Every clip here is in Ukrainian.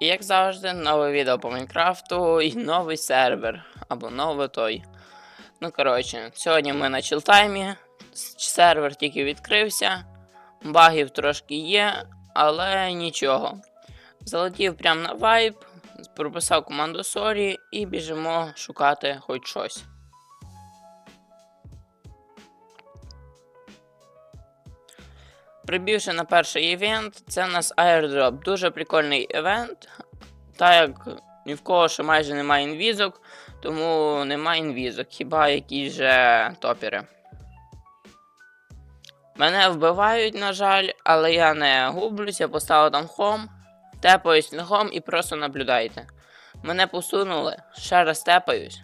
І як завжди, нове відео по Майнкрафту і новий сервер. Або новий той. Ну, коротше, сьогодні ми на чилтаймі. Сервер тільки відкрився. Багів трошки є, але нічого. Залетів прямо на вайп, прописав команду Sorry і біжимо шукати хоч щось. Прибівши на перший івент, це в нас airdrop. Дуже прикольний івент. Так як ні в кого ще майже немає інвізок, тому немає інвізок, хіба якісь же топери. Мене вбивають, на жаль, але я не гублюсь, я поставив там хом, тепаюсь на хом і просто наблюдайте. Мене посунули, ще раз тепаюсь.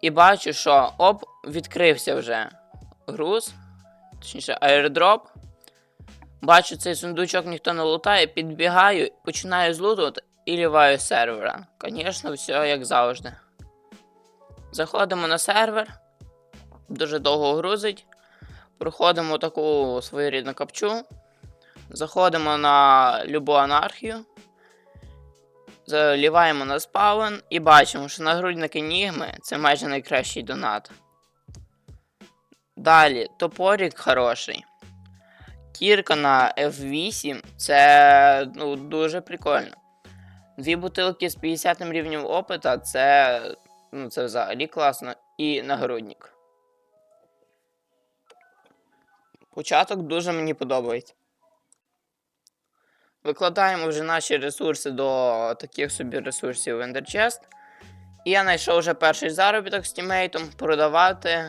І бачу, що оп, відкрився вже груз, точніше, аердроп. Бачу, цей сундучок ніхто не лутає, підбігаю, починаю злутувати і ліваю сервера. Звісно, все як завжди. Заходимо на сервер, дуже довго грузить. Проходимо таку своєрідну капчу. Заходимо на любу анархію. Заліваємо на спаун і бачимо, що нагрудник Енігми це майже найкращий донат. Далі, топорик хороший. Кірка на F8 це ну, дуже прикольно. Дві бутилки з 50 рівнем опита це, ну, це взагалі класно. І нагрудник. Початок дуже мені подобається. Викладаємо вже наші ресурси до таких собі ресурсів в Enderchest. І я знайшов вже перший заробіток з тімейтом продавати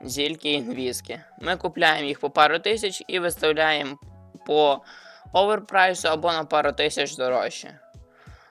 зільки і. Ми купляємо їх по пару тисяч і виставляємо по оверпрайсу або на пару тисяч дорожче.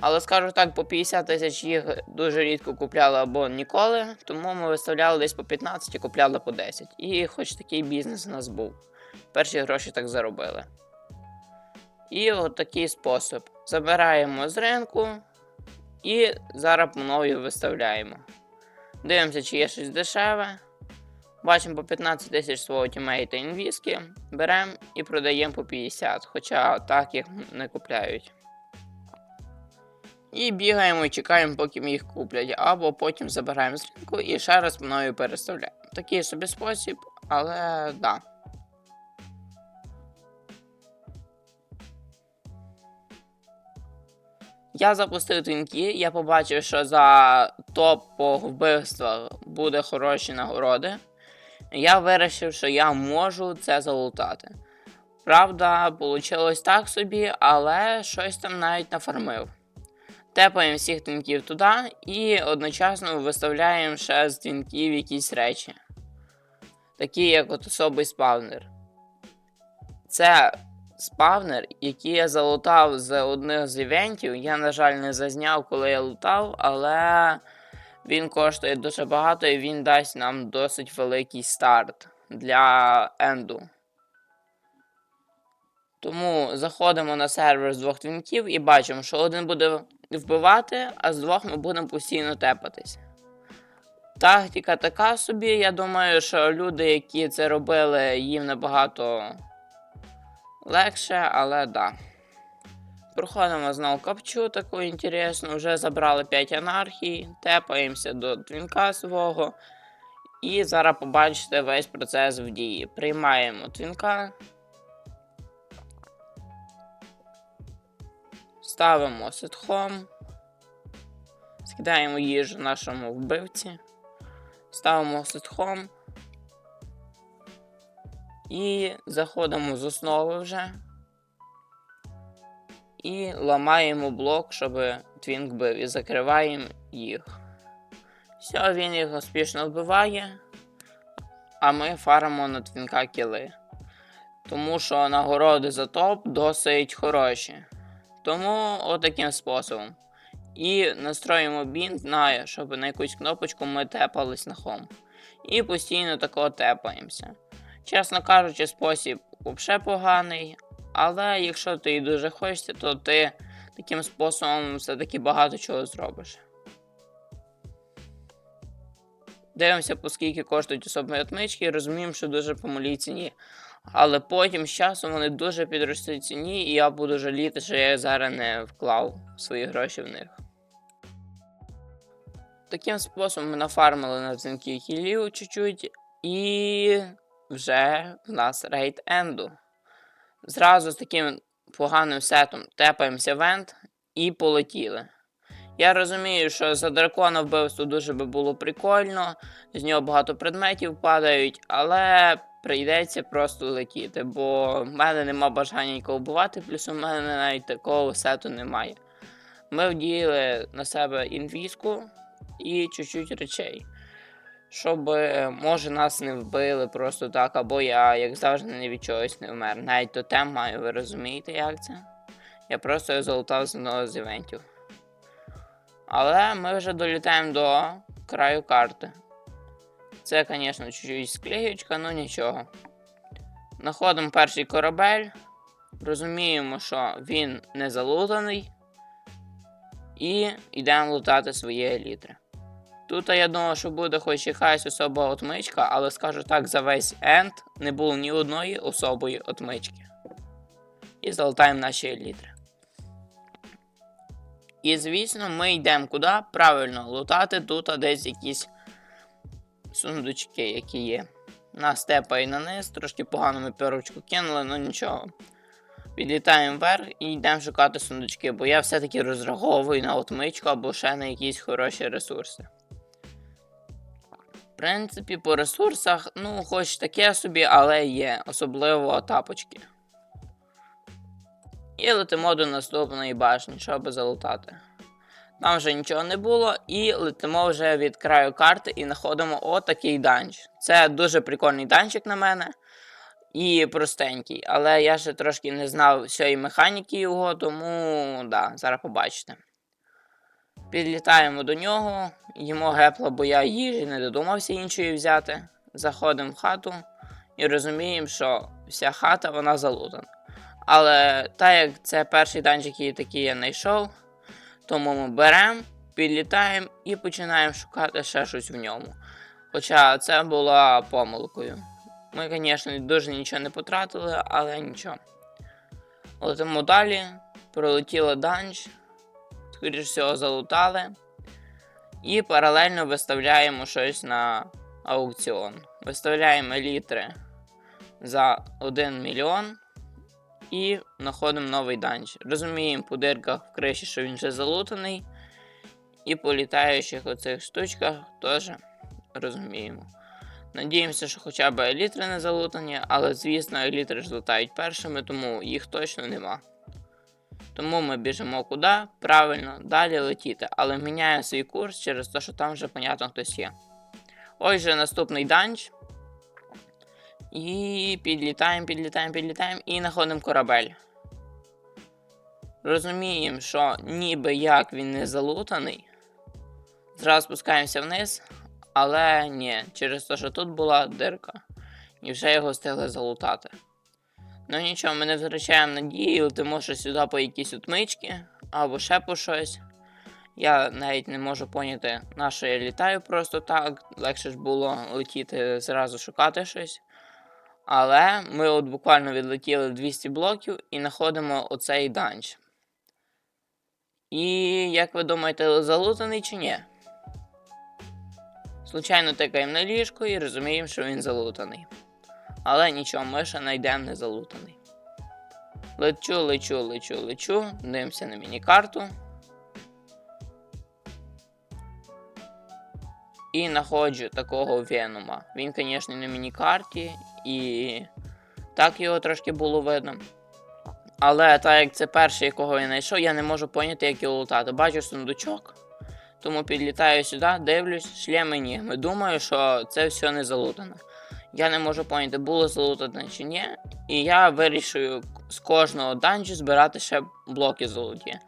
Але скажу так, по 50 тисяч їх дуже рідко купляли або ніколи, тому ми виставляли десь по 15 і купляли по 10. І хоч такий бізнес у нас був. Перші гроші так заробили. І от такий спосіб. Забираємо з ринку і зараз мною виставляємо. Дивимося, чи є щось дешеве. Бачимо по 15 тисяч свого тімейта інвізки, беремо і продаємо по 50, хоча так їх не купляють. І бігаємо і чекаємо, поки їх куплять, або потім забираємо з ринку і ще раз мною переставляємо. Такий собі спосіб, але да. Я запустив твінки, я побачив, що за топ по вбивствах буде хороші нагороди. Я вирішив, що я можу це залутати. Правда, вийшло так собі, але щось там навіть нафармив. Тепаємо всіх твінків туди і одночасно виставляємо ще з твінків якісь речі. Такі як от особий спавнер. Це спавнер, який я залутав з одних з івентів. Я, на жаль, не зазняв, коли я лутав, але він коштує дуже багато і він дасть нам досить великий старт для енду. Тому заходимо на сервер з двох твінків і бачимо, що один буде вбивати, а з двох ми будемо постійно тепатись. Тактика така собі, я думаю, що люди, які це робили, їм набагато легше, але да. Проходимо знову капчу таку інтересну, вже забрали 5 анархій, тепаємося до твінка свого. І зараз побачите весь процес в дії. Приймаємо твінка. Ставимо сетхом. Скидаємо їжу нашому вбивці. Ставимо сетхом. І заходимо з основи вже. І ламаємо блок, щоб твінк бив, і закриваємо їх. Все, він їх успішно вбиває. А ми фармимо на твінка кіли. Тому що нагороди за топ досить хороші. Тому отаким способом. І настроїмо бінт на, щоб на якусь кнопочку ми тепались на хом. І постійно такого тепаємося. Чесно кажучи, спосіб взагалі поганий, але якщо ти і дуже хочеться, то ти таким способом все-таки багато чого зробиш. Дивимося, по скільки коштують особливі отмички, і розуміємо, що дуже по малій ціні. Але потім з часом вони дуже підростуть ціні, і я буду жаліти, що я зараз не вклав свої гроші в них. Таким способом ми нафармили на дзвінки хілів чуть-чуть, і вже в нас рейд енду. Зразу з таким поганим сетом тепаємося в енд і полетіли. Я розумію, що за дракона вбивство дуже би було прикольно, з нього багато предметів падають, але прийдеться просто летіти, бо в мене нема бажання нікого вбивати, плюс у мене навіть такого сету немає. Ми вдіяли на себе інвізку і чуть-чуть речей. Щоб, е, може, нас не вбили просто так, або я, як завжди, не від чогось не вмер. Навіть тотем маю, ви розумієте, як це? Я просто його залутав з одного з івентів. Але ми вже долітаємо до краю карти. Це, звісно, чуть-чуть склеючка, ну нічого. Знаходимо перший корабель, розуміємо, що він не залутаний. І йдемо лутати свої елітри. Тут я думав, що буде хоч якась особа отмичка, але скажу так, за весь енд не було ні одної особої отмички. І залутаємо наші елітри. І звісно, ми йдемо куди? Правильно, лутати тут десь якісь сундучки, які є. Нас тепає на низ, трошки погано ми перочку кинули, ну нічого. Підлітаємо вверх і йдемо шукати сундучки, бо я все-таки розраховую на отмичку або ще на якісь хороші ресурси. Принципі, по ресурсах, ну, хоч таке собі, але є, особливо тапочки. І летимо до наступної башні, щоб залутати. Там вже нічого не було, і летимо вже від краю карти і знаходимо отакий данж. Це дуже прикольний данчик на мене. І простенький, але я ще трошки не знав всієї механіки його, тому да, зараз побачите. Підлітаємо до нього, їмо гепла, бо я їжі не додумався іншої взяти. Заходимо в хату і розуміємо, що вся хата вона залутана. Але так як це перший данчик, який я знайшов, тому ми беремо, підлітаємо і починаємо шукати ще щось в ньому. Хоча це була помилкою. Ми, звісно, дуже нічого не потратили, але нічого. Летимо далі, пролетіли данж, скоріш всього, залутали. І паралельно виставляємо щось на аукціон. Виставляємо літри за 1 мільйон і знаходимо новий данж. Розуміємо по дирках в криші, що він вже залутаний. І по літаючих оцих штучках теж розуміємо. Надіємося, що хоча б елітри не залутані, але звісно, елітри ж лутають першими, тому їх точно нема. Тому ми біжимо куди? Правильно, далі летіти, але міняємо свій курс через те, що там вже, понятно, хтось є. Ось же наступний данж. І підлітаємо, підлітаємо, підлітаємо і знаходимо корабель. Розуміємо, що ніби як він не залутаний. Зразу спускаємося вниз, але ні, через те, що тут була дирка. І вже його встигли залутати. Ну нічого, ми не втрачаємо надії, летимо ще сюди по якісь отмички або ще по щось. Я навіть не можу поняти, на що я літаю просто так. Легше ж було летіти зразу шукати щось. Але ми от буквально відлетіли 200 блоків і знаходимо оцей данж. І як ви думаєте, залутаний чи ні? Случайно тикаємо на ліжко і розуміємо, що він залутаний. Але нічого, ми ще знайдемо не залутаний. Лечу, лечу, лечу, лечу, дивимося на міні-карту. І знаходжу такого Венума. Він, звісно, на міні-карті, і так його трошки було видно. Але так як це перший, якого я знайшов, я не можу поняти, як його лутати. Бачу сундучок, тому підлітаю сюди, дивлюсь, шлеми нігми. Думаю, що це все не залутано. Я не можу поняти, було залутане чи ні. І я вирішую з кожного данжу збирати ще блоки золоті.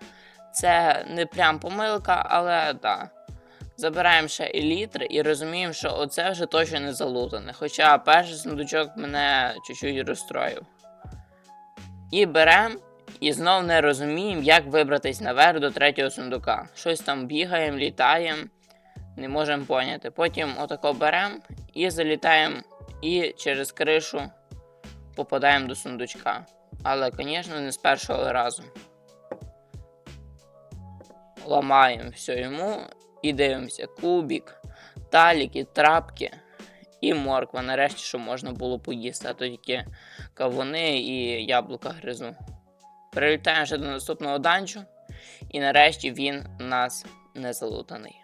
Це не прям помилка, але. Да. Забираємо ще елітри і розуміємо, що оце вже точно не залутане. Хоча перший сундучок мене чуть-чуть розстроїв. І беремо і знов не розуміємо, як вибратись наверх до третього сундука. Щось там бігаємо, літаємо, не можемо поняти. Потім отако беремо і залітаємо і через кришу попадаємо до сундучка. Але, звісно, не з першого разу. Ламаємо все йому і дивимося. Кубік, таліки, трапки і морква. Нарешті, що можна було поїсти, а то тільки кавуни і яблука гризу. Прилітаємо вже до наступного данчу, і нарешті він у нас не залутаний.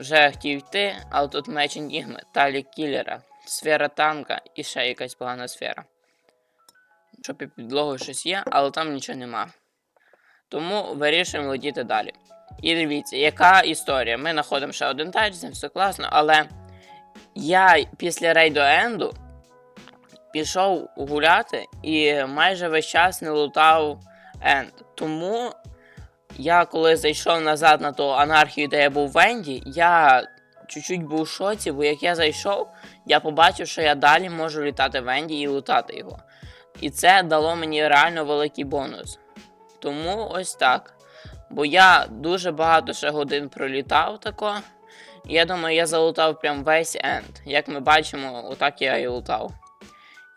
Вже хотів йти, але тут меч Енігми, талік кілера, сфера танка і ще якась погана сфера. Щоб під підлогою щось є, але там нічого нема. Тому вирішуємо летіти далі. І дивіться, яка історія. Ми знаходимо ще один тач, з ним все класно, але я після рейду Енду пішов гуляти і майже весь час не лутав Енд. Тому я коли зайшов назад на ту анархію, де я був в Енді, я чуть-чуть був в шоці, бо як я зайшов, я побачив, що я далі можу літати в Енді і лутати його. І це дало мені реально великий бонус. Тому ось так. Бо я дуже багато ще годин пролітав тако. Я думаю, я залутав прям весь енд. Як ми бачимо, отак я і лутав.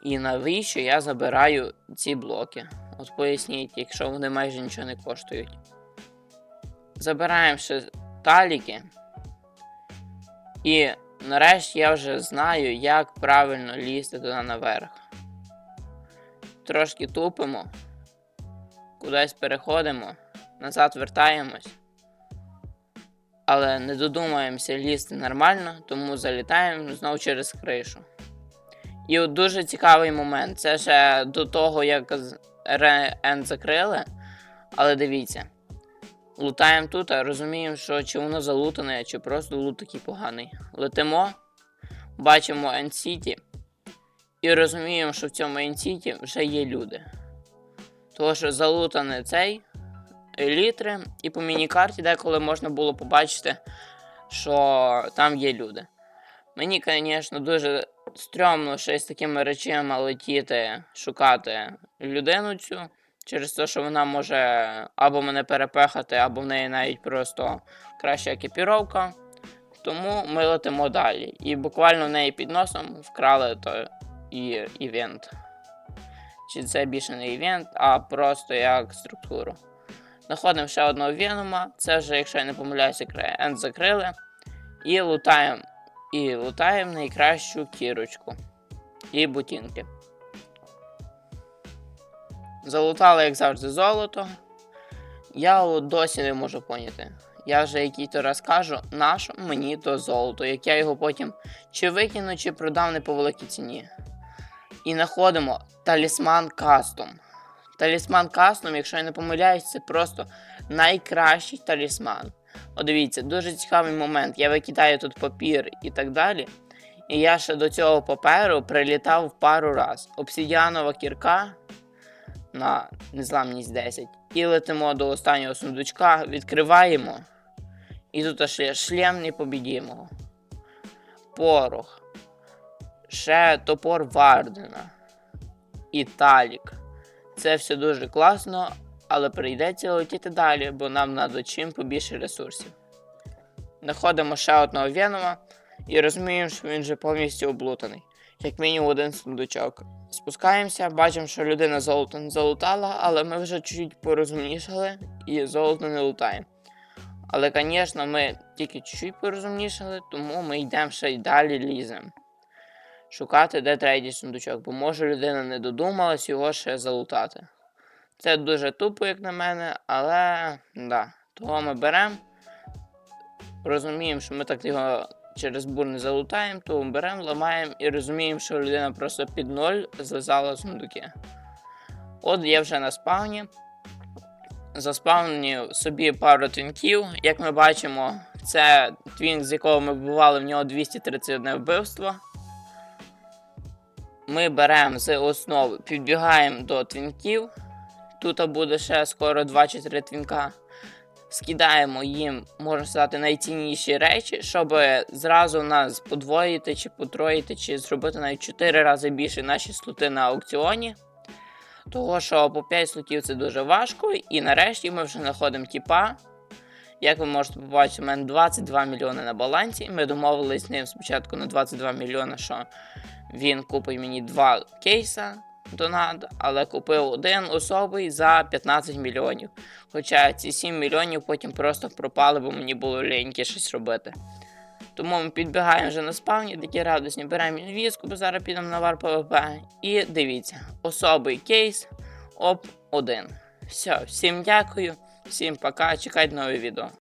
І навіщо я забираю ці блоки? От поясніть, якщо вони майже нічого не коштують. Забираємо ще таліки. І нарешті я вже знаю, як правильно лізти туди наверх. Трошки тупимо, кудись переходимо, назад вертаємось. Але не додумаємося лізти нормально, тому залітаємо знову через кришу. І от дуже цікавий момент. Це ще до того, як Ре-Енд закрили. Але дивіться. Лутаємо тут, а розуміємо, що чи воно залутане, чи просто лут такий поганий. Летимо, бачимо City. І розуміємо, що в цьому City вже є люди. Тому що залутаний цей елітри, і по міні-карті деколи можна було побачити, що там є люди. Мені, звісно, дуже стрьомно ще з такими речами летіти, шукати людину цю, через те, що вона може або мене перепехати, або в неї навіть просто краща екіпіровка. Тому ми летимо далі. І буквально в неї під носом вкрали той івент. Чи це більше не івент, а просто як структуру. Знаходимо ще одного Венома. Це вже, якщо я не помиляюся, енд закрили. І лутаємо. І лутаємо найкращу кірочку. І бутінки. Залутали, як завжди, золото. Я от досі не можу поняти. Я вже який то раз кажу, нащо мені то золото, як я його потім чи викину, чи продам не по великій ціні. І знаходимо талісман кастом. Талісман кастом, якщо я не помиляюсь, це просто найкращий талісман. О, дивіться, дуже цікавий момент. Я викидаю тут папір і так далі. І я ще до цього паперу прилітав пару раз. Обсидіанова кірка на незламність 10. І летимо до останнього сундучка, відкриваємо. І тут аж є шлем непобідімого. Порох. Ще топор Вардена. І талік. Це все дуже класно, але прийдеться летіти далі, бо нам треба чим побільше ресурсів. Знаходимо ще одного Венома і розуміємо, що він вже повністю облутаний, як мінімум один сундучок. Спускаємося, бачимо, що людина золото не залутала, але ми вже чуть-чуть порозумнішали і золото не лутаємо. Але, звісно, ми тільки чуть-чуть порозумнішали, тому ми йдемо ще й далі ліземо. Шукати, де третій сундучок, бо може людина не додумалась його ще залутати. Це дуже тупо, як на мене, але да, того ми беремо. Розуміємо, що ми так його через бур не залутаємо, то беремо, ламаємо і розуміємо, що людина просто під ноль злизала сундуки. От я вже на спавні. Заспавнив собі пару твінків. Як ми бачимо, це твінк, з якого ми вбивали, в нього 231 вбивство. Ми беремо з основи, підбігаємо до твінків. Тут буде ще скоро 2 чи 3 твінка. Скидаємо їм, можна сказати, найцінніші речі, щоб зразу нас подвоїти, чи потроїти, чи зробити навіть 4 рази більше наші слоти на аукціоні. Того, що по 5 слотів це дуже важко. І нарешті ми вже знаходимо тіпа, Як ви можете побачити, у мене 22 мільйони на балансі. Ми домовились з ним спочатку на 22 мільйони, що він купить мені два кейса донат, але купив один особий за 15 мільйонів. Хоча ці 7 мільйонів потім просто пропали, бо мені було ліньки щось робити. Тому ми підбігаємо вже на спавні, такі радосні, беремо інвізку, бо зараз підемо на вар ПВП. І дивіться, особий кейс, оп, один. Все, всім дякую, всім пока, чекайте нове відео.